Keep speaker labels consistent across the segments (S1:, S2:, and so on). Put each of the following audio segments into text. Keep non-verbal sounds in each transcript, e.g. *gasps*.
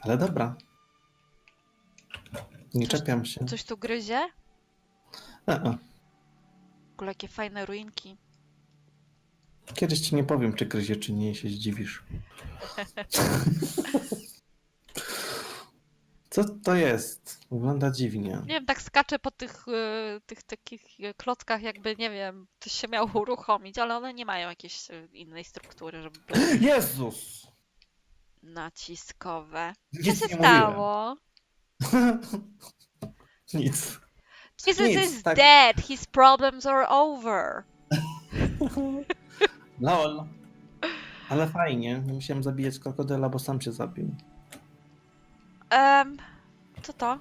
S1: Ale dobra. Nie
S2: Coś-
S1: czepiam się.
S2: Coś tu gryzie?
S1: E -e.
S2: W ogóle jakie fajne ruinki.
S1: Kiedyś ci nie powiem, czy gryzie, czy nie, się zdziwisz. *laughs* Co to jest? Wygląda dziwnie.
S2: Nie wiem, tak skaczę po tych, y, tych takich y, klockach, jakby, nie wiem, coś się miało uruchomić, ale one nie mają jakiejś y, innej struktury, żeby *gasps*
S1: Jezus!
S2: Naciskowe. Co *laughs*
S1: Nic
S2: się
S1: nie
S2: stało?
S1: Nic.
S2: Jesus
S1: Nic,
S2: is
S1: tak.
S2: dead. His problems are over. *laughs*
S1: Lol. Ale fajnie. Nie musiałem zabijać krokodyla, bo sam się zabił.
S2: Em, co to?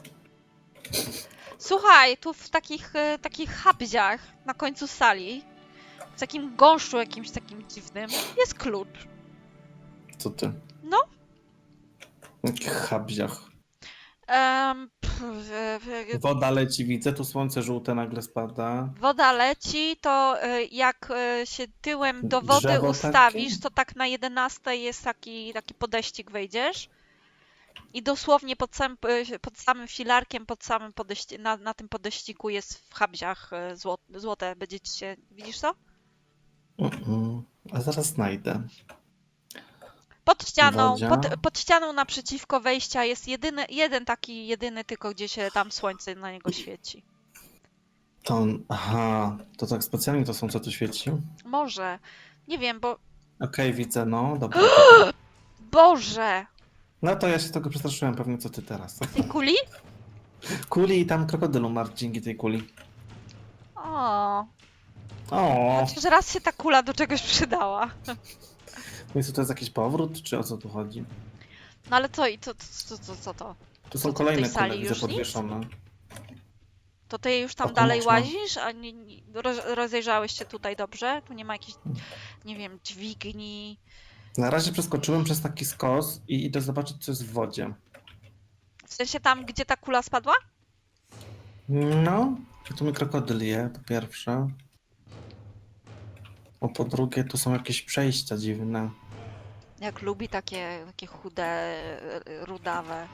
S2: Słuchaj, tu w takich, y, takich habziach na końcu sali, w takim gąszczu jakimś takim dziwnym, jest klucz.
S1: Co ty?
S2: No.
S1: W jakich habziach.
S2: Em, pff, y, y,
S1: Woda leci, widzę, tu słońce żółte nagle spada.
S2: woda leci, to y, jak y, się tyłem do wody
S1: Drzewo
S2: ustawisz,
S1: takie?
S2: to tak na 11 jest taki, taki podejścik wejdziesz. I dosłownie pod samym, y, pod samym filarkiem, pod samym podejści, na, na tym podejściku jest w habziach y, zło, złote. Będziecie się, widzisz to?
S1: A zaraz znajdę.
S2: Pod ścianą,
S1: Wodzia.
S2: pod, pod ścianą naprzeciwko wejścia jest jedyny, jeden taki, jedyny tylko, gdzie się tam słońce na niego świeci.
S1: To. Aha, to tak specjalnie to są, co tu świeci?
S2: Może. Nie wiem, bo...
S1: Okej, widzę, no, dobra. *gasps*
S2: Boże!
S1: No to ja się tego przestraszyłem pewnie, co ty teraz.
S2: Tej kuli? *laughs*
S1: Kuli i tam krokodyl umarł dzięki tej kuli.
S2: O,
S1: O,
S2: chociaż raz się ta kula do czegoś przydała. *laughs*
S1: więc to jest jakiś powrót, czy o co tu chodzi?
S2: No ale co i co, co, co, co to?
S1: Tu są kolejne
S2: tej sali
S1: kule, widzę
S2: już nic?
S1: podwieszone.
S2: To ty już tam
S1: Oko
S2: dalej
S1: mocno.
S2: łazisz? A nie, nie, roz, rozejrzałeś się tutaj dobrze? Tu nie ma jakichś, nie wiem, dźwigni.
S1: Na razie przeskoczyłem przez taki skos i idę zobaczyć, co jest w wodzie.
S2: W sensie tam, gdzie ta kula spadła?
S1: No, tu mi krokodyl je, po pierwsze. O, po drugie, tu są jakieś przejścia dziwne.
S2: Jak lubi takie, takie chude, rudawe.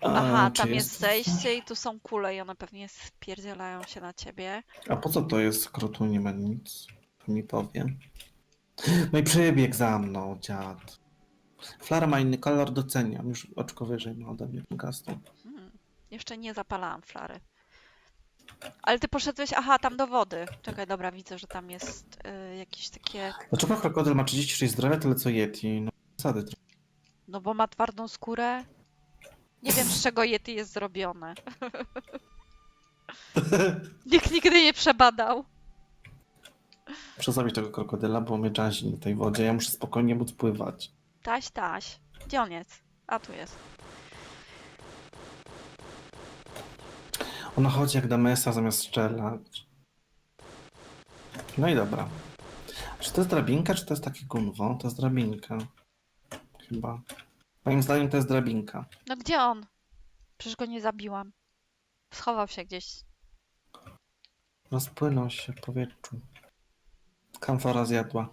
S1: A,
S2: Aha,
S1: czy
S2: tam jest zejście i tu są kule i one pewnie spierdzielają się na ciebie.
S1: A po co to jest, skoro tu nie ma nic? To mi powie. No i przebieg za mną, dziad. Flara ma inny kolor, doceniam. Już oczko wyżej ma ode mnie ten custom.
S2: Hmm. Jeszcze nie zapalałam flary. Ale ty poszedłeś, aha, tam do wody. Czekaj, dobra, widzę, że tam jest y, jakieś takie.
S1: Dlaczego krokodyl ma 36 zdrowia, tyle co Yeti? No, zasady trochę.
S2: No bo ma twardą skórę. Nie wiem, z czego Yeti jest zrobione. *laughs* Nikt nigdy nie przebadał.
S1: Muszę zabić tego krokodyla, bo mnie dżazi na tej wodzie. Ja muszę spokojnie móc pływać.
S2: Taś, taś. Gdzie on jest? A, tu jest.
S1: Ona chodzi jak Damesa zamiast strzelać. No i dobra. Czy to jest drabinka, czy to jest takie gunwo? To jest drabinka. Chyba. Moim zdaniem to jest drabinka.
S2: No gdzie on? Przecież go nie zabiłam. Schował się gdzieś.
S1: Rozpłynął się w powietrzu. Kamfora zjadła.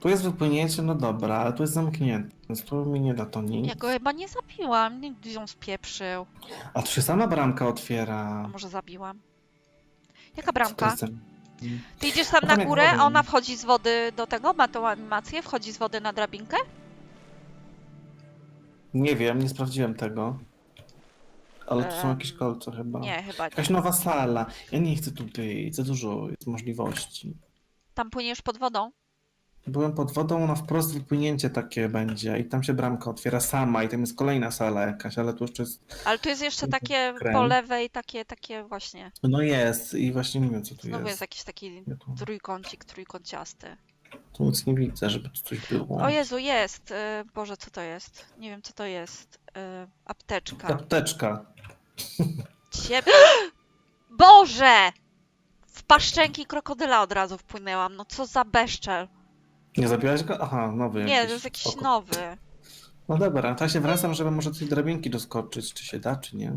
S1: Tu jest wypłynięcie, no dobra, ale tu jest zamknięte, więc tu mi nie da to nic.
S2: Ja go chyba nie zabiłam. Gdzieś ją spieprzył.
S1: A tu się sama bramka
S2: A
S1: otwiera.
S2: może zabiłam? Jaka
S1: Co to
S2: bramka?
S1: jest ten-
S2: Ty idziesz tam na
S1: tam jak
S2: górę, a ona wchodzi z wody do tego? Ma tą animację? Wchodzi z wody na drabinkę?
S1: Nie wiem, nie sprawdziłem tego. Ale tu są
S2: Em,
S1: jakieś kolce chyba.
S2: Nie, chyba nie.
S1: Jakaś nowa sala. Ja nie chcę tu być, za dużo jest możliwości.
S2: Tam płyniesz pod wodą?
S1: Byłem pod wodą, na wprost wypłynięcie takie będzie i tam się bramka otwiera sama i tam jest kolejna sala jakaś, ale tu jeszcze jest...
S2: Ale tu jest jeszcze takie
S1: Krem.
S2: po lewej, takie, takie właśnie.
S1: No jest i właśnie nie wiem co tu
S2: Znowu jest
S1: jest.
S2: jakiś taki
S1: Ja tu,
S2: trójkącik, trójkąciasty.
S1: tu nic nie widzę, żeby tu coś było.
S2: O Jezu, jest! y, Boże, co to jest? Nie wiem, co to jest. Y, Apteczka.
S1: Apteczka.
S2: Cie... *gasps* Boże! W paszczęki krokodyla od razu wpłynęłam. No co za bezczel.
S1: Nie zabiłaś go? Aha, nowy
S2: Nie, to jest jakiś
S1: Spoko.
S2: nowy.
S1: No dobra, to ja się wracam, żeby może tej drabinki doskoczyć, czy się da, czy nie.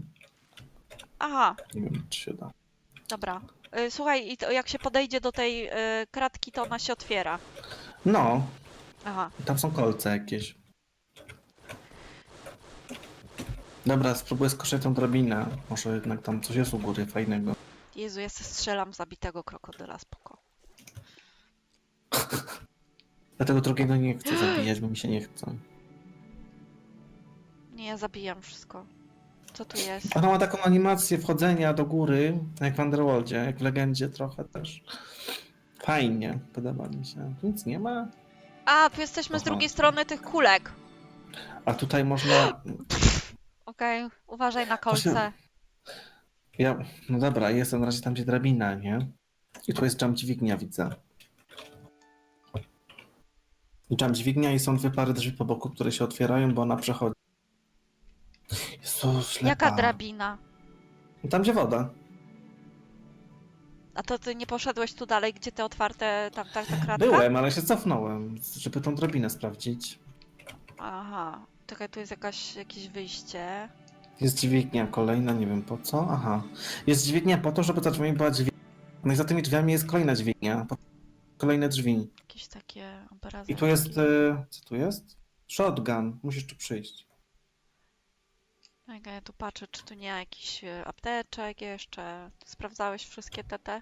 S2: Aha,
S1: Nie wiem, czy się da.
S2: dobra. Y, Słuchaj, i to jak się podejdzie do tej y, kratki, to ona się otwiera.
S1: No,
S2: Aha,
S1: tam są kolce jakieś. Dobra, spróbuję skoczyć tą drabinę. Może jednak tam coś jest u góry fajnego.
S2: Jezu, ja se strzelam zabitego krokodyla, spoko.
S1: Dlatego drugiego nie chcę zabijać, bo mi się nie chce.
S2: Nie, ja zabijam wszystko. Co tu jest?
S1: Ona ma taką animację wchodzenia do góry, jak w Underworldzie, jak w Legendzie trochę też. Fajnie, podoba mi się. Tu nic nie ma.
S2: A, tu jesteśmy z
S1: Aha.
S2: drugiej strony tych kulek.
S1: A tutaj można... *gasps*
S2: Okej, uważaj na kolce.
S1: Ja... No dobra, jestem na razie tam, gdzie drabina, nie? I tu jest jump dźwignia, widzę. Jump dźwignia i są dwie pary drzwi po boku, które się otwierają, bo ona przechodzi. Jezu, ślepa.
S2: Jaka drabina?
S1: Tam, gdzie woda.
S2: A to ty nie poszedłeś tu dalej, gdzie te otwarte, tam ta, ta kratka?
S1: Byłem, ale się cofnąłem, żeby tą drabinę sprawdzić.
S2: Aha, czekaj, tu jest jakaś, jakieś wyjście.
S1: Jest dźwignia kolejna, nie wiem po co. Aha. Jest dźwignia po to, żeby za drzwiami była dźwignia. No i za tymi drzwiami jest kolejna dźwignia. po- Kolejne drzwi.
S2: Jakieś takie obrazy.
S1: I tu jest. y, Co tu jest? Shotgun. Musisz tu przyjść.
S2: Czekaj, ja tu patrzę, czy tu nie ma jakichś e, apteczek jeszcze. Sprawdzałeś wszystkie te te?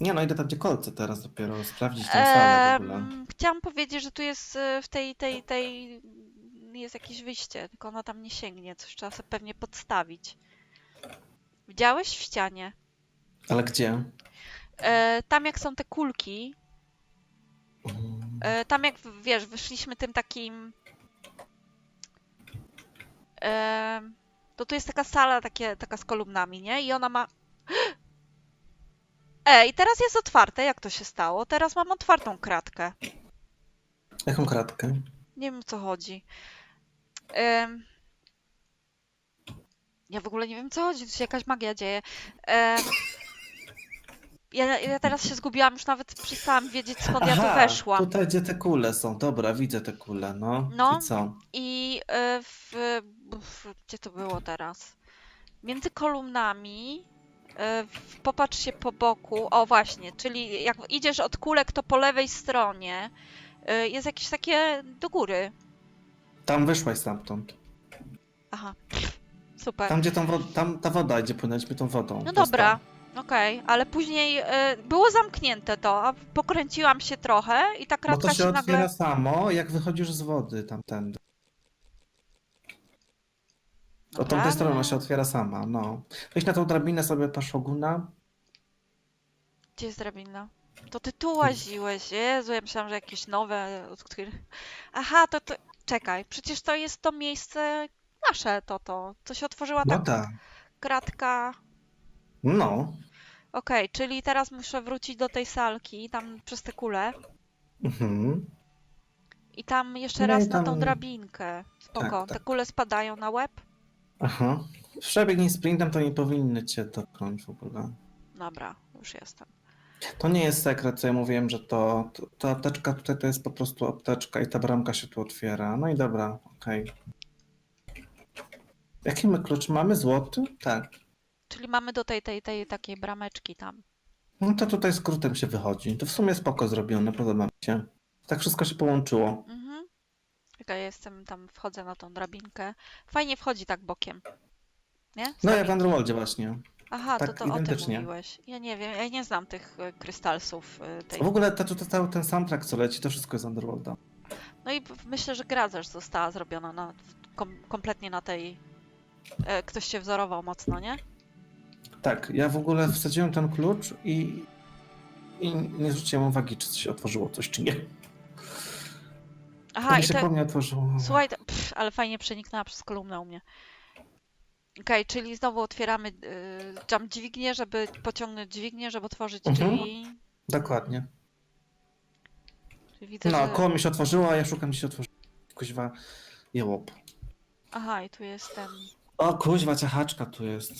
S1: Nie no, idę tam gdzie kolce teraz dopiero sprawdzić tę salę w ogóle.
S2: Em, Chciałam powiedzieć, że tu jest e, w tej, tej, tej jest jakieś wyjście, tylko ona tam nie sięgnie, coś trzeba sobie pewnie podstawić. Widziałeś w ścianie?
S1: Ale gdzie?
S2: E, tam jak są te kulki, e, tam jak wiesz, wyszliśmy tym takim. E, to tu jest taka sala takie, taka z kolumnami, nie? I ona ma. *gasps* E, i teraz jest otwarte, jak to się stało? Teraz mam otwartą kratkę.
S1: Jaką kratkę?
S2: Nie wiem o co chodzi. Em, ja w ogóle nie wiem co chodzi, tu się jakaś magia dzieje. Em, ja, ja teraz się zgubiłam, już nawet przestałam wiedzieć skąd ja tu
S1: Aha,
S2: weszłam.
S1: Tutaj gdzie te kule są. Dobra, widzę te kule, no.
S2: No.
S1: I co?
S2: I e, w, w, gdzie to było teraz? Między kolumnami. e, w- Popatrz się po boku. O właśnie, czyli jak idziesz od kulek, to po lewej stronie e, jest jakieś takie do góry.
S1: Tam wyszłaś stamtąd.
S2: Aha, super.
S1: Tam gdzie tą tam ta woda idzie płynęliśmy tą wodą.
S2: No dobra, okej, ale później e, było zamknięte to, a pokręciłam się trochę i ta
S1: tam. Bo
S2: kratka
S1: to się
S2: się
S1: otwiera
S2: nagle.
S1: samo, jak wychodzisz z wody tamtędy. Od tamtej strony ona się otwiera sama, no. Weź na tą drabinę sobie paszoguna.
S2: Gdzie jest drabina? To ty tu łaziłeś, Jezu, ja myślałam, że jakieś nowe, od których... Aha, to, to... Czekaj, przecież to jest to miejsce nasze, to to. To się otworzyła
S1: No
S2: ta
S1: tak.
S2: kratka.
S1: No.
S2: Okej, czyli teraz muszę wrócić do tej salki, tam przez te kule.
S1: Mhm.
S2: I tam jeszcze
S1: No i
S2: raz na tą
S1: tam-
S2: drabinkę. Spoko,
S1: Tak, tak.
S2: te kule spadają na łeb?
S1: Aha. Przebiegnij sprintem, to nie powinny cię dotknąć w ogóle.
S2: Dobra, już jestem.
S1: To nie jest sekret, co ja mówiłem, że to, to ta apteczka tutaj to jest po prostu apteczka i ta bramka się tu otwiera. No i dobra, okej. Jaki my klucz mamy? Złoty? Tak.
S2: Czyli mamy do tej, tej, tej takiej brameczki tam.
S1: No to tutaj skrótem się wychodzi. To w sumie spoko zrobione, podoba mi się. Tak wszystko się połączyło.
S2: Mhm. Czekaj, ja jestem tam, wchodzę na tą drabinkę. Fajnie wchodzi tak bokiem. Nie? Z
S1: No jak w. Underworldzie właśnie.
S2: Aha, to
S1: tak
S2: to o tym
S1: identycznie.
S2: mówiłeś. Ja nie wiem, ja nie znam tych e, krystalsów e, tej.
S1: W ogóle to, to, cały ten soundtrack, co leci, to wszystko jest Underworlda.
S2: No i myślę, że gra też została zrobiona na, kom, kompletnie na tej. E, ktoś się wzorował mocno, nie?
S1: Tak, ja w ogóle wsadziłem ten klucz i, i nie zwróciłem uwagi, czy się otworzyło coś, czy nie.
S2: Aha,
S1: Tak
S2: i
S1: się
S2: te,
S1: po mnie otworzyło.
S2: Słuchaj, to- pff, ale fajnie przeniknęła przez kolumnę u mnie. Okej, czyli znowu otwieramy y, jump dźwignię, żeby pociągnąć dźwignię, żeby otworzyć
S1: Mhm.
S2: drzwi.
S1: Dokładnie.
S2: Widzę,
S1: No,
S2: że...
S1: koło mi się otworzyło, a ja szukam, gdzie się otworzyło. Kuźwa, jełop.
S2: Aha, i tu jest ten...
S1: O, kuźwa, ciachaczka tu jest.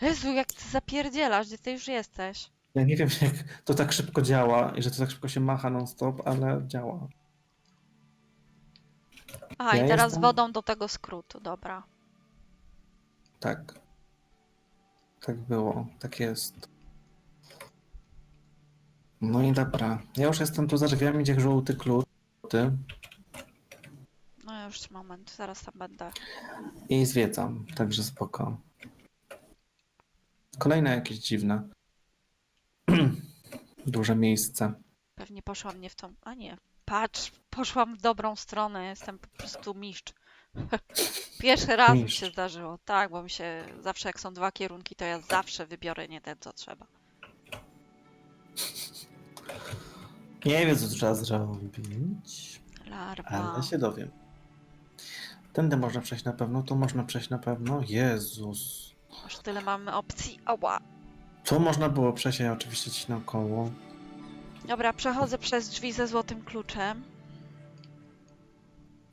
S2: Jezu, jak ty zapierdzielasz, gdzie ty już jesteś?
S1: Ja nie wiem, *laughs* jak to tak szybko działa i że to tak szybko się macha non-stop, ale działa.
S2: Aha,
S1: Ja
S2: i teraz
S1: jestem-
S2: wodą do tego skrótu, dobra.
S1: Tak. Tak było, tak jest. No i dobra. Ja już jestem tu za drzwiami, gdzie żółty klucz.
S2: No już moment, zaraz tam będę.
S1: I zwiedzam, także spoko. Kolejne jakieś dziwne. *clears throat* Duże miejsce.
S2: Pewnie poszłam nie w tą. A nie. Patrz, poszłam w dobrą stronę. Jestem po prostu mistrz. *laughs* Pierwszy raz mi
S1: Mistrz.
S2: się zdarzyło. Tak, bo mi się zawsze jak są dwa kierunki, to ja zawsze wybiorę nie ten, co trzeba.
S1: Nie wiem, co trzeba zrobić,
S2: Larwa.
S1: ale się dowiem. Tędy można przejść na pewno, tu można przejść na pewno. Jezus.
S2: Aż tyle mamy opcji. Ała.
S1: Tu można było przejść, ja oczywiście ci naokoło.
S2: Dobra, przechodzę przez drzwi ze złotym kluczem.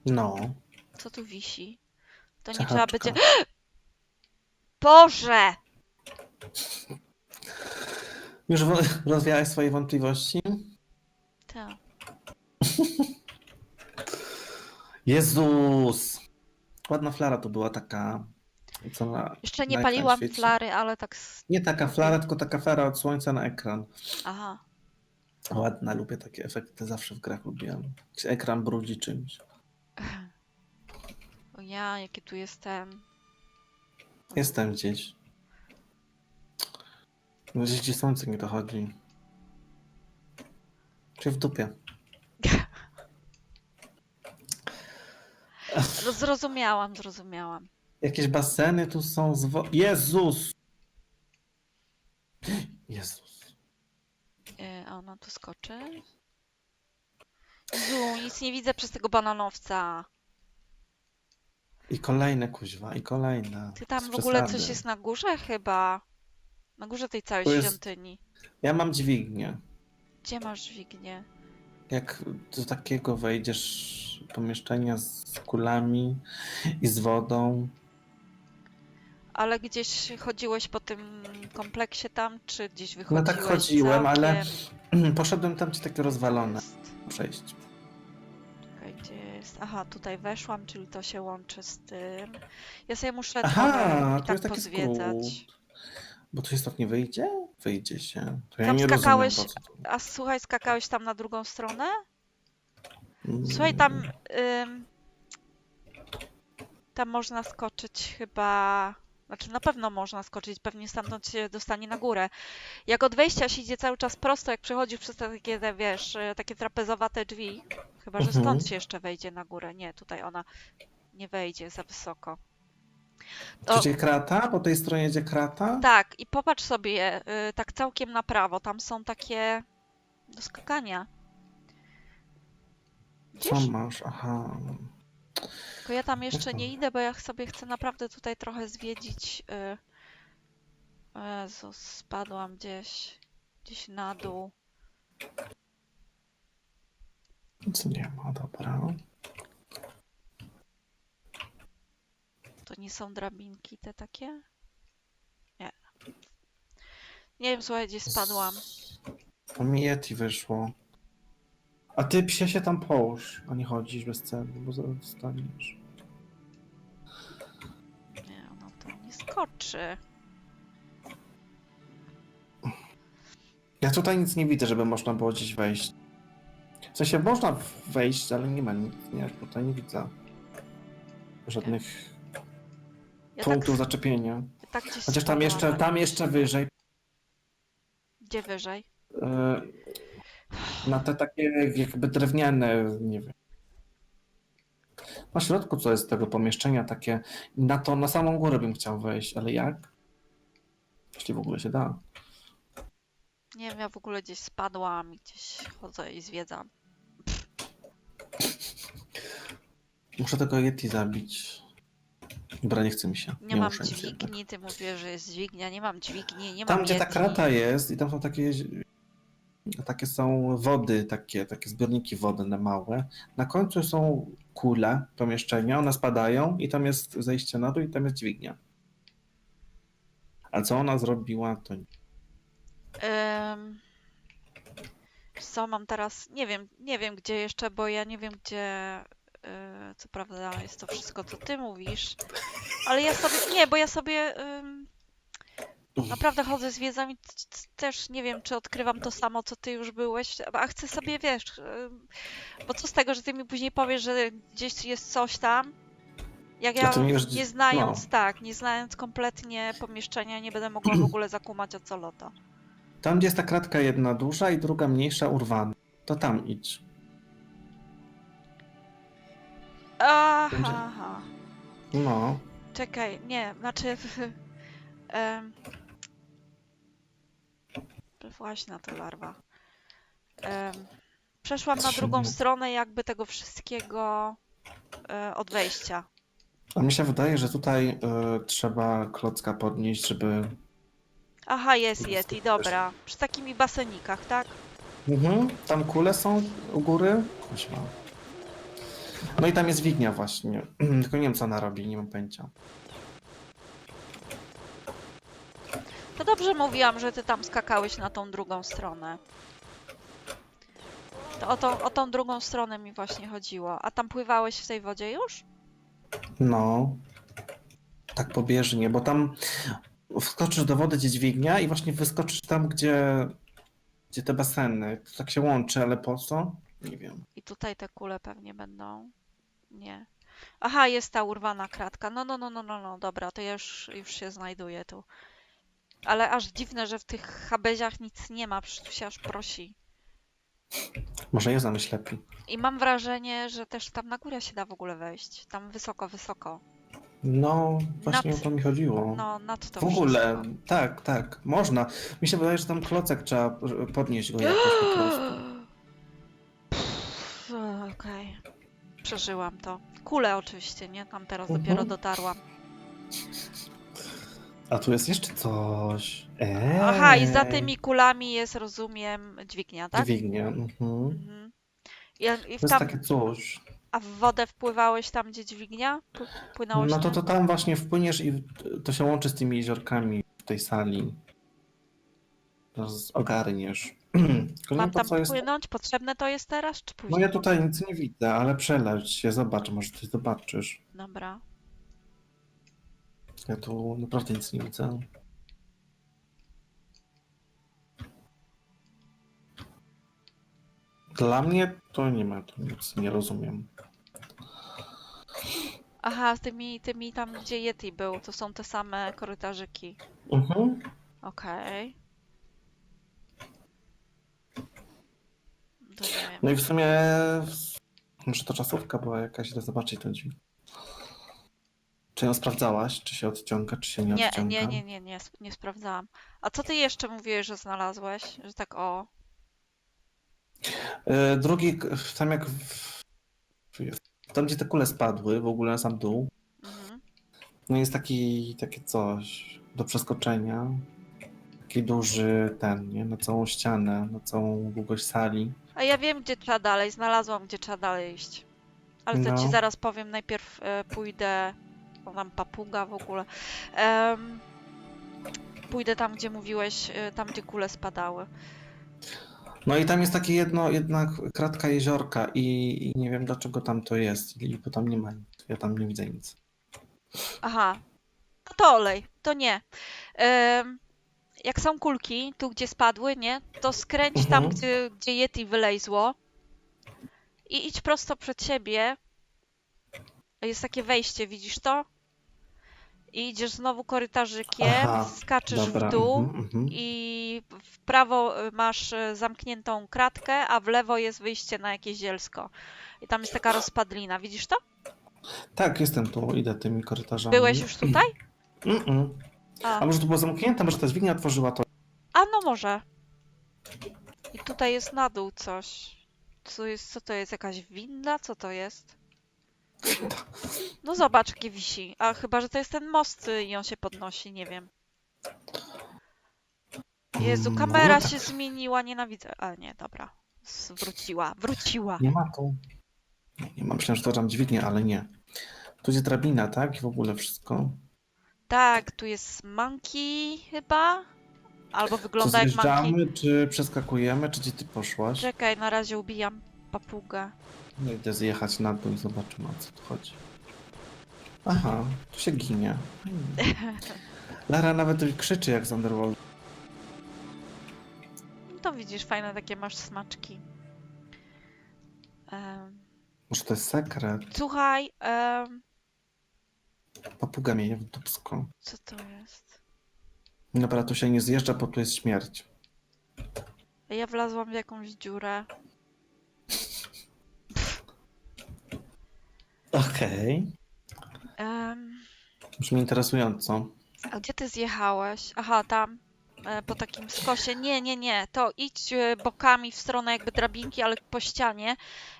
S1: No.
S2: Co tu wisi? To nie trzeba będzie. *gasps* Boże!
S1: Już wo- *laughs* rozwiałeś swoje wątpliwości?
S2: Tak. *laughs*
S1: Jezus! Ładna flara to była taka. Co na,
S2: Jeszcze nie
S1: na ekran
S2: paliłam
S1: świeci.
S2: flary, ale tak. s-
S1: Nie taka flara, tylko taka flara od słońca na ekran.
S2: Aha.
S1: Ładna, lubię takie efekty, zawsze w grach lubiłem. Jak się ekran brudzi czymś.
S2: O ja, jakie tu jestem.
S1: Jestem gdzieś. Gdzieś, gdzie słońce nie dochodzi. Czy w dupie. *laughs*
S2: No, Zrozumiałam, zrozumiałam.
S1: Jakieś baseny tu są z wo- Jezus! Jezus.
S2: E, a ona tu skoczy. Jezu, nic nie widzę przez tego bananowca.
S1: I kolejne kuźwa, i kolejne.
S2: Ty tam
S1: Bez
S2: w ogóle
S1: przesady.
S2: coś jest na górze chyba. Na górze tej całej
S1: Tu jest-
S2: świątyni.
S1: Ja mam dźwignię.
S2: Gdzie masz dźwignię?
S1: Jak do takiego wejdziesz pomieszczenia z kulami i z wodą.
S2: Ale gdzieś chodziłeś po tym kompleksie tam, czy gdzieś
S1: No
S2: wychodziłeś
S1: tak chodziłem, ale
S2: całkiem? *clears throat*
S1: poszedłem tam ci takie rozwalone przejść.
S2: Czekaj, gdzie jest? Aha, tutaj weszłam, czyli to się łączy z tym. Ja sobie muszę
S1: Aha,
S2: trochę i
S1: tu
S2: tak
S1: jest taki
S2: pozwiedzać.
S1: skrót. Bo tu się stąd nie wyjdzie? Wyjdzie się. To ja
S2: Tam
S1: nie
S2: skakałeś-
S1: rozumiem po co tu.
S2: A słuchaj, skakałeś tam na drugą stronę?
S1: Mm,
S2: Słuchaj, tam. Ym, tam można skoczyć chyba. Znaczy, na pewno można skoczyć, pewnie stamtąd się dostanie na górę. Jak od wejścia się idzie cały czas prosto, jak przechodzisz przez te takie, te, wiesz, y, takie trapezowate drzwi. Chyba, że
S1: Mhm.
S2: stąd się jeszcze wejdzie na górę. Nie, tutaj ona nie wejdzie za wysoko. To,
S1: gdzie krata? Po tej stronie gdzie krata?
S2: tak, i popatrz sobie, y, tak całkiem na prawo. Tam są takie do skakania.
S1: Co masz? Aha.
S2: Tylko ja tam jeszcze
S1: to?
S2: nie idę, bo ja sobie chcę naprawdę tutaj trochę zwiedzić. y, o spadłam gdzieś, gdzieś na dół.
S1: Nic nie ma, dobra.
S2: To nie są drabinki te takie? Nie. Nie wiem, słuchaj, gdzie spadłam.
S1: To mi Yeti wyszło. A ty psie się tam połóż, a nie chodzisz bez celu, bo zaraz wstaniesz.
S2: Nie, ona tu nie skoczy.
S1: Ja tutaj nic nie widzę, żeby można było gdzieś wejść. W sensie można wejść, ale nie ma nic, nie, tutaj nie widzę. Żadnych
S2: Ja tak,
S1: punktów zaczepienia.
S2: tak gdzieś
S1: Chociaż tam jeszcze, tam jeszcze wyżej,
S2: Gdzie wyżej?
S1: e, na te takie jakby drewniane, nie wiem. Na środku co jest tego pomieszczenia takie, na to, na samą górę bym chciał wejść, ale jak? Jeśli w ogóle się da.
S2: Nie wiem, ja w ogóle gdzieś spadłam i gdzieś chodzę i zwiedzam.
S1: Muszę tego Yeti zabić. Dobra, nie chce mi się.
S2: Nie, mam
S1: muszę jednak.
S2: dźwigni, ty mówisz, że jest dźwignia. Nie mam dźwigni, nie
S1: Tam,
S2: mam
S1: gdzie ta
S2: Yeti.
S1: krata jest i tam są takie takie są wody, takie, takie zbiorniki wodne małe. Na końcu są kule pomieszczenia, one spadają i tam jest zejście na dół i tam jest dźwignia. A co ona zrobiła, to nie.
S2: Co mam teraz? Nie wiem, nie wiem gdzie jeszcze, bo ja nie wiem gdzie. y, co prawda jest to wszystko, co ty mówisz, ale ja sobie. Nie, bo ja sobie. Naprawdę chodzę z wiedzą i t- t- też nie wiem, czy odkrywam to samo, co ty już byłeś, a chcę sobie, wiesz, ym, bo co z tego, że ty mi później powiesz, że gdzieś jest coś tam, jak ja
S1: ty nie
S2: znając,
S1: no.
S2: tak, nie znając kompletnie pomieszczenia, nie będę mogła w *clears throat* ogóle zakumać o co lata.
S1: Tam, gdzie jest ta kratka jedna duża i druga mniejsza urwana, to tam idź.
S2: Aha,
S1: Będzie-
S2: aha.
S1: No.
S2: czekaj, nie, znaczy... *laughs* właśnie na to larwa. Przeszłam na drugą stronę jakby tego wszystkiego e, od wejścia.
S1: A mi się wydaje, że tutaj y, trzeba klocka podnieść, żeby...
S2: Aha, jest Yeti, dobra. Przy takimi basenikach, tak?
S1: Mhm. Tam kule są u góry. No i tam jest wignia właśnie. *clears throat* Tylko nie wiem, co ona robi, nie mam pojęcia.
S2: To dobrze mówiłam, że ty tam skakałeś na tą drugą stronę. To o, tą, o tą drugą stronę mi właśnie chodziło. A tam pływałeś w tej wodzie już?
S1: No. Tak pobieżnie, bo tam wskoczysz do wody, gdzie dźwignia i właśnie wyskoczysz tam, gdzie, gdzie te baseny. To tak się łączy, ale po co? Nie wiem.
S2: I tutaj te kule pewnie będą. Nie. Aha, jest ta urwana kratka. No, no, no, no, no, no, dobra, to ja już, już się znajduję tu. Ale aż dziwne, że w tych habeziach nic nie ma, przecież tu się aż prosi.
S1: Może ja zamyśl lepiej.
S2: I mam wrażenie, że też tam na górę się da w ogóle wejść. Tam wysoko, wysoko.
S1: No, właśnie
S2: Nad-
S1: o to mi chodziło.
S2: No, nad to
S1: w ogóle,
S2: wszystko.
S1: tak, tak, można. Mi się wydaje, że tam klocek trzeba podnieść go jakoś po prostu.
S2: Pff, Okej. Przeżyłam to. Kule oczywiście, nie? Tam teraz
S1: Mhm.
S2: dopiero dotarłam.
S1: A tu jest jeszcze coś. Eee,
S2: Aha, i za tymi kulami jest, rozumiem, dźwignia, tak?
S1: Dźwignia. Mhm.
S2: Mhm. I, i
S1: To jest
S2: tam,
S1: takie coś.
S2: a w wodę wpływałeś tam, gdzie dźwignia? Pł- Płynąłeś
S1: No to,
S2: tam?
S1: to tam właśnie wpłyniesz i to się łączy z tymi jeziorkami w tej sali. Zaraz Ogarniesz. *clears throat* Tylko nie
S2: Mam
S1: wiem, po
S2: tam
S1: co jest.
S2: płynąć? Potrzebne to jest teraz, czy
S1: No
S2: później?
S1: ja tutaj nic nie widzę, ale przeleć się, zobacz, może ty zobaczysz.
S2: Dobra.
S1: Ja tu naprawdę nic nie widzę. Dla mnie to nie ma, tu nic nie rozumiem.
S2: Aha, z tymi, tymi tam, gdzie Yeti był, to są te same korytarzyki.
S1: Mhm.
S2: Okej. To.
S1: No i w sumie może to czasówka była jakaś, idę zobaczyć ten dźwig. Czy ją sprawdzałaś? Czy się odciąga, czy się nie,
S2: Nie,
S1: odciąga?
S2: nie, nie, nie, nie, sp- nie sprawdzałam. A co ty jeszcze mówiłeś, że znalazłeś? Że tak o.
S1: E, Drugi, k- tam jak w, tam gdzie te kule spadły, w ogóle na sam dół,
S2: Mhm.
S1: no jest taki, takie coś do przeskoczenia. Taki duży ten, nie? Na całą ścianę, na całą długość sali.
S2: A ja wiem, gdzie trzeba dalej. Znalazłam, gdzie trzeba dalej iść. Ale to ci
S1: No.
S2: zaraz powiem. Najpierw e, pójdę. Tam papuga w ogóle. Em, pójdę tam, gdzie mówiłeś, e, tam, gdzie kule spadały.
S1: No i tam jest takie jedno, jedna kratka jeziorka i, i nie wiem dlaczego tam to jest, bo tam nie ma. Ja tam nie widzę nic.
S2: Aha. No to olej. To nie. Em, jak są kulki, tu gdzie spadły, nie? To skręć tam,
S1: Mhm.
S2: gdzie, gdzie Yeti wylejzło. I idź prosto przed siebie. Jest takie wejście, widzisz to? I idziesz znowu korytarzykiem,
S1: Aha,
S2: skaczesz
S1: Dobra.
S2: w dół
S1: mhm, mhm.
S2: i w prawo y, masz y, zamkniętą kratkę, a w lewo jest wyjście na jakieś zielsko. I tam jest taka rozpadlina, widzisz to?
S1: Tak, jestem tu, idę tymi korytarzami.
S2: Byłeś już tutaj? *clears throat*
S1: Mm-mm.
S2: A,
S1: A może to było zamknięte, może ta dźwignia otworzyła to.
S2: a no może. I tutaj jest na dół coś. Co, jest, co to jest? Jakaś winda? Co to jest? No zobacz, jakie wisi. A chyba, że to jest ten most y, i on się podnosi, nie wiem. Jezu,
S1: Mm,
S2: kamera
S1: no tak.
S2: się zmieniła, nienawidzę. Ale nie, dobra. Wróciła, wróciła.
S1: Nie ma tu. Nie, nie mam, myślałem, że to tam dźwignię, ale nie. Tu jest drabina, tak? I w ogóle wszystko.
S2: Tak, tu jest monkey chyba. Albo wygląda jak monkey.
S1: zjeżdżamy, czy przeskakujemy, czy gdzie ty poszłaś?
S2: Czekaj, na razie ubijam papugę.
S1: No idę zjechać na dół i zobaczymy, o co tu chodzi. Aha, tu się ginie. Hmm. Lara nawet krzyczy jak z Underworld.
S2: No to widzisz, fajne takie masz smaczki. Em,
S1: Może to jest sekret?
S2: słuchaj, em,
S1: Papuga mnie w dupsko.
S2: co to jest?
S1: Dobra, tu się nie zjeżdża, bo tu jest śmierć.
S2: Ja wlazłam w jakąś dziurę.
S1: Okej.
S2: Em,
S1: Brzmi interesująco.
S2: a gdzie ty zjechałeś? Aha, tam. e, Po takim skosie. Nie, nie, nie. To idź e, bokami w stronę jakby drabinki, ale po ścianie.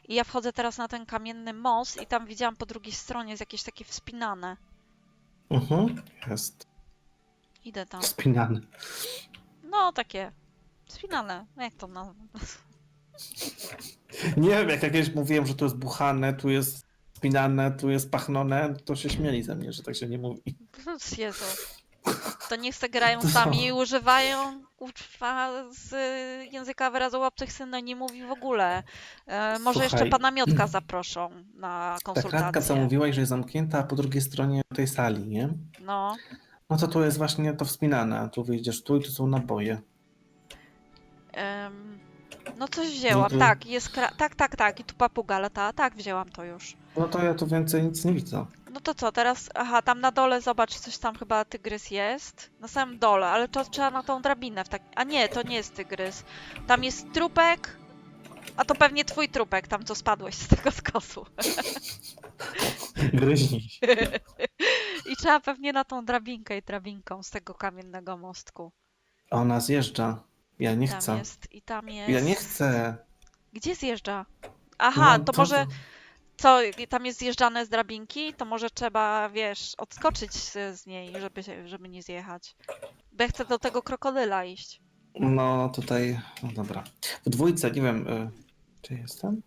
S2: I ja wchodzę teraz na ten kamienny most i tam widziałam po drugiej stronie jest jakieś takie wspinane.
S1: Mhm. Jest.
S2: Idę tam.
S1: Wspinany.
S2: No, takie wspinane. No Jak to nazwać?
S1: Nie wiem, jak jakieś mówiłem, że tu jest buchane, tu jest spinane, tu jest pachnone, to się śmieli ze mnie, że tak się nie mówi.
S2: Jezu. To niech se grają sami i używają kurwa z języka wyrazu łapcych synonimów i w ogóle. E, może jeszcze
S1: Słuchaj.
S2: pana Miotka zaproszą na
S1: Ta kratka, co
S2: konsultację.
S1: mówiłaś, że jest zamknięta, a po drugiej stronie tej sali, nie?
S2: No,
S1: No to tu jest właśnie to wspinane, tu wyjdziesz tu i tu są naboje.
S2: em, no coś wzięłam,
S1: to-
S2: tak, jest kra- tak, tak, tak, i tu papuga latała, tak, wzięłam to już.
S1: No to ja tu więcej nic nie widzę.
S2: No to co, teraz, aha, tam na dole zobacz, coś tam chyba tygrys jest, na samym dole, ale to trzeba na tą drabinę w tak... A nie, to nie jest tygrys. Tam jest trupek, a to pewnie twój trupek, tam co spadłeś z tego skosu.
S1: Gryźnij się. *laughs*
S2: I trzeba pewnie na tą drabinkę i drabinką z tego kamiennego mostku.
S1: Ona zjeżdża. Ja nie
S2: Tam
S1: chcę.
S2: jest, i tam jest...
S1: Ja nie chcę.
S2: Gdzie zjeżdża? Aha,
S1: No,
S2: to
S1: co
S2: może... Co, tam jest zjeżdżane z drabinki, to może trzeba, wiesz, odskoczyć z, z niej, żeby, się- żeby nie zjechać. Bo ja chcę do tego krokodyla iść.
S1: No tutaj, no dobra. W dwójce, nie wiem, y, czy jestem?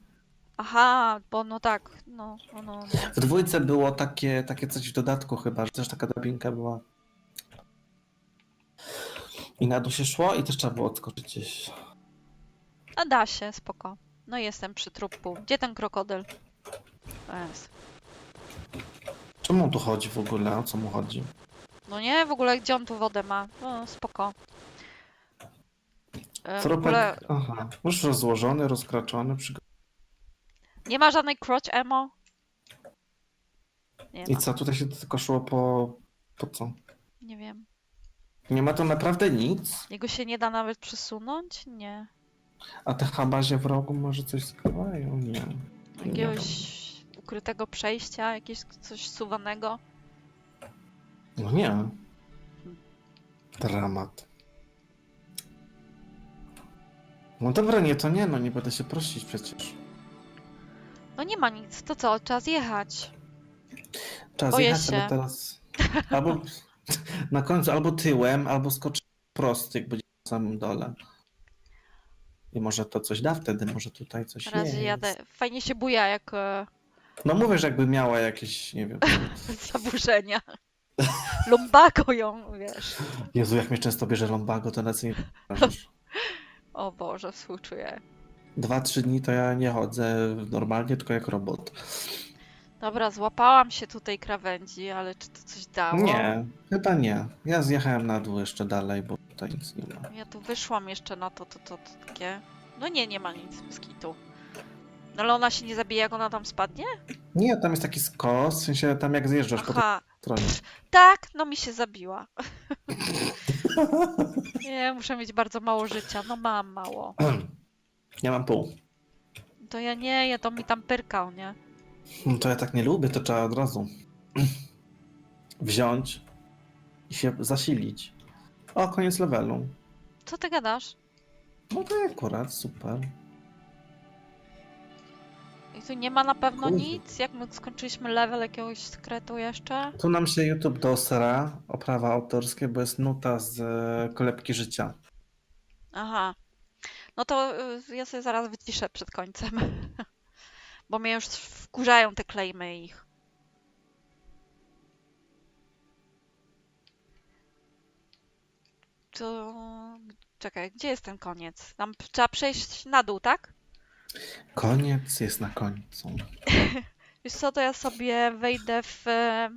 S2: Aha, bo no tak, no, no, no. no.
S1: W dwójce było takie, takie coś w dodatku chyba, że też taka drabinka była. I na dół się szło i też trzeba było odskoczyć gdzieś.
S2: A da się, spoko. No jestem przy trupku. Gdzie ten krokodyl? O Jest.
S1: Czemu on tu chodzi w ogóle? O co mu chodzi?
S2: No nie, w ogóle gdzie on tu wodę ma? No, spoko. E, W
S1: Trupek,
S2: ogóle
S1: aha. Już rozłożony, rozkraczony. Przy...
S2: nie ma żadnej crotch emo? Nie
S1: I
S2: ma,
S1: co, tutaj się tylko szło po... po co?
S2: nie wiem.
S1: Nie ma tu naprawdę nic?
S2: Jego się nie da nawet przesunąć? Nie.
S1: A te habazie w rogu może coś skawają? Nie.
S2: Jakiegoś ukrytego przejścia, jakieś coś suwanego?
S1: No nie. Dramat. No dobra, nie, to nie, no nie będę się prosić przecież.
S2: No nie ma nic, to co, trzeba zjechać.
S1: Czas
S2: Boję
S1: jechać,
S2: się.
S1: ale teraz... *laughs* Albo *laughs* na końcu, albo tyłem, albo skoczyć prosty, jak będzie na samym dole. I może to coś da wtedy, może tutaj coś
S2: Na razie
S1: jest.
S2: jadę. Fajnie się buja, jak e,
S1: No mówię, że jakby miała jakieś, nie wiem... *laughs*
S2: zaburzenia. *laughs* Lumbago ją, wiesz.
S1: Jezu, jak mnie często bierze lombago, to na co nie wyobrażasz.
S2: O Boże, współczuję.
S1: Dwa, trzy dni to ja nie chodzę normalnie, tylko jak robot.
S2: Dobra, złapałam się tutaj krawędzi, ale czy to coś dało?
S1: Nie, chyba nie. Ja zjechałem na dół jeszcze dalej, bo tutaj nic nie ma.
S2: Ja tu wyszłam jeszcze na to, to, to, to takie... No nie, nie ma nic z kitu. No ale ona się nie zabije, jak ona tam spadnie?
S1: Nie, tam jest taki skos, w sensie tam jak zjeżdżasz po tej
S2: Aha,
S1: stronie.
S2: tak, no mi się zabiła. *laughs* nie, muszę mieć bardzo mało życia. No mam mało. *clears throat*
S1: Ja mam pół.
S2: To ja nie, ja to mi tam pyrkał, nie?
S1: No to ja tak nie lubię, to trzeba od razu *clears throat* wziąć i się zasilić. O, koniec levelu.
S2: Co ty gadasz?
S1: No to akurat, super.
S2: I tu nie ma na pewno
S1: Kurde.
S2: nic? Jak my skończyliśmy level jakiegoś sekretu jeszcze?
S1: Tu nam się YouTube dosra, oprawa autorskie, bo jest nuta z e, kolebki życia.
S2: Aha. No to y, ja sobie zaraz wyciszę przed końcem. *laughs* Bo mnie już wkurzają te klejmy ich. To... Czekaj, gdzie jest ten koniec? Tam trzeba przejść na dół, tak?
S1: Koniec jest na końcu. *laughs*
S2: Wiesz co, to ja sobie wejdę w... e,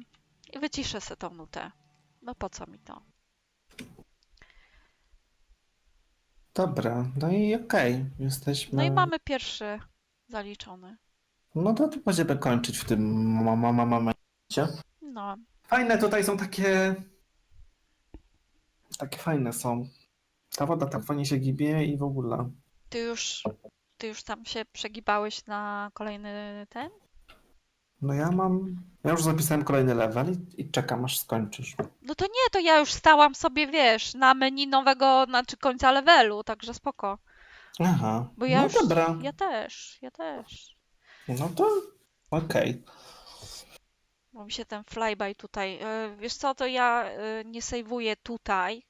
S2: i wyciszę sobie tą nutę. No po co mi to?
S1: Dobra, no i okej, jesteśmy...
S2: No i mamy pierwszy zaliczony.
S1: No to tu będziemy kończyć w tym ma- ma- ma- momencie.
S2: No,
S1: Fajne tutaj są takie... Takie fajne są. Ta woda tak fajnie się gibie i w ogóle.
S2: ty już, ty już tam się przegibałeś na kolejny ten?
S1: No ja mam... Ja już zapisałem kolejny level i, i czekam aż skończysz.
S2: No to nie, to ja już stałam sobie, wiesz, na menu nowego, znaczy końca levelu, także spoko.
S1: Aha,
S2: Bo ja
S1: no
S2: już,
S1: dobra.
S2: ja też, ja też.
S1: No to okej.
S2: Bo mi się ten flyby tutaj, e, wiesz co, to ja e, nie sejwuję tutaj,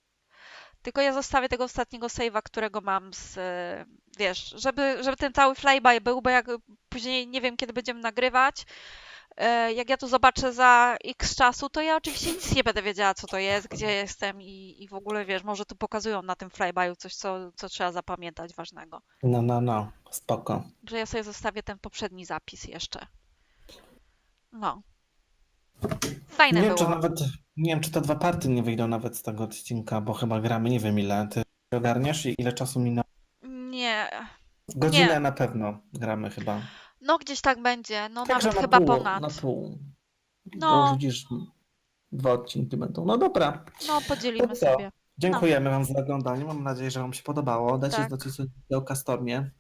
S2: tylko ja zostawię tego ostatniego save'a, którego mam z, e, wiesz, żeby, żeby ten cały flyby był, bo jak później nie wiem, kiedy będziemy nagrywać, jak ja to zobaczę za x czasu, to ja oczywiście nic nie będę wiedziała, co to jest, gdzie jestem i, i w ogóle, wiesz, może tu pokazują na tym flyby'u coś, co, co trzeba zapamiętać ważnego.
S1: No, no, no. Spoko.
S2: Że ja sobie zostawię ten poprzedni zapis jeszcze. No. Fajne
S1: Nie wiem, czy
S2: było.
S1: nawet... Nie wiem, czy te dwa party nie wyjdą nawet z tego odcinka, bo chyba gramy nie wiem ile. Ty ogarniasz i ile czasu minęło?
S2: Nie.
S1: Godzinę
S2: Nie.
S1: na pewno gramy chyba.
S2: No gdzieś tak będzie. No
S1: Także
S2: nawet
S1: na
S2: chyba
S1: pół,
S2: ponad.
S1: Na pół.
S2: No.
S1: Bo już widzisz, dwa odcinki będą. No dobra.
S2: No podzielimy
S1: To co?
S2: sobie.
S1: Dziękujemy Wam za oglądanie. Mam nadzieję, że Wam się podobało. Dajcie
S2: Tak.
S1: znać o Castormie.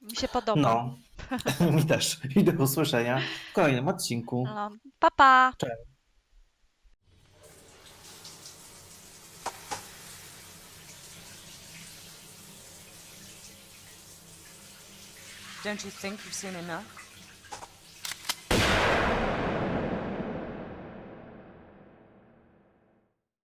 S2: Mi się podoba.
S1: No. *laughs* Mi też. I do usłyszenia w kolejnym odcinku.
S2: No. Pa, pa.
S3: Don't you think you've seen enough?